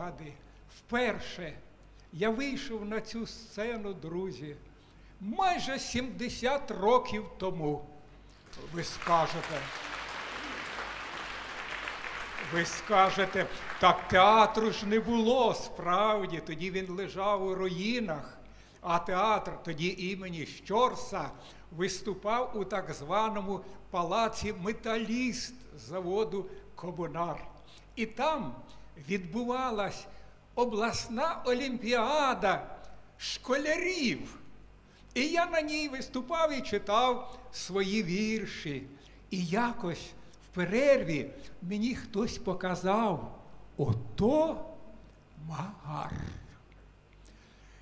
Ради. Вперше я вийшов на цю сцену, друзі, майже 70 років тому. Ви скажете. Ви скажете, так театру ж не було справді, тоді він лежав у руїнах, а театр тоді імені Щорса виступав у так званому палаці Металіст заводу Комунар. І там відбувалась обласна олімпіада школярів. І я на ній виступав і читав свої вірші. І якось в перерві мені хтось показав ото магар.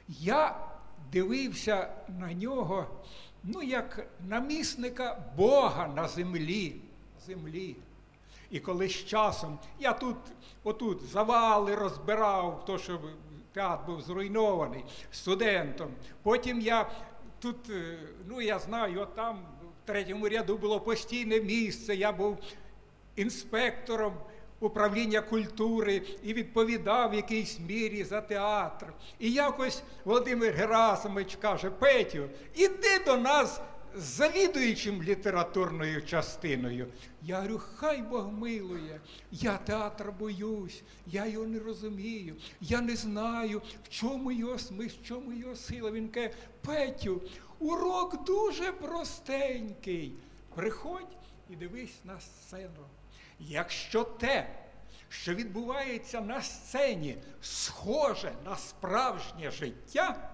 Я дивився на нього, ну, як намісника Бога на землі. землі. І коли з часом я тут, отут завали розбирав, то що театр був зруйнований студентом. Потім я тут, е, ну я знаю, от там в третьому ряду було постійне місце. Я був інспектором управління культури і відповідав в якійсь мірі за театр. І якось Володимир Герасимович каже: Петю, іди до нас завідуючим літературною частиною. Я говорю, хай Бог милує, я театр боюсь, я його не розумію, я не знаю, в чому його смисл, в чому його сила. Він каже, Петю, урок дуже простенький. Приходь і дивись на сцену. Якщо те, що відбувається на сцені, схоже на справжнє життя,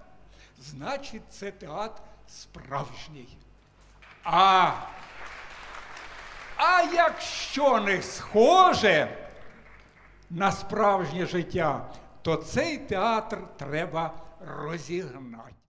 значить це театр справжній. А, а якщо не схоже на справжнє життя, то цей театр треба розігнати.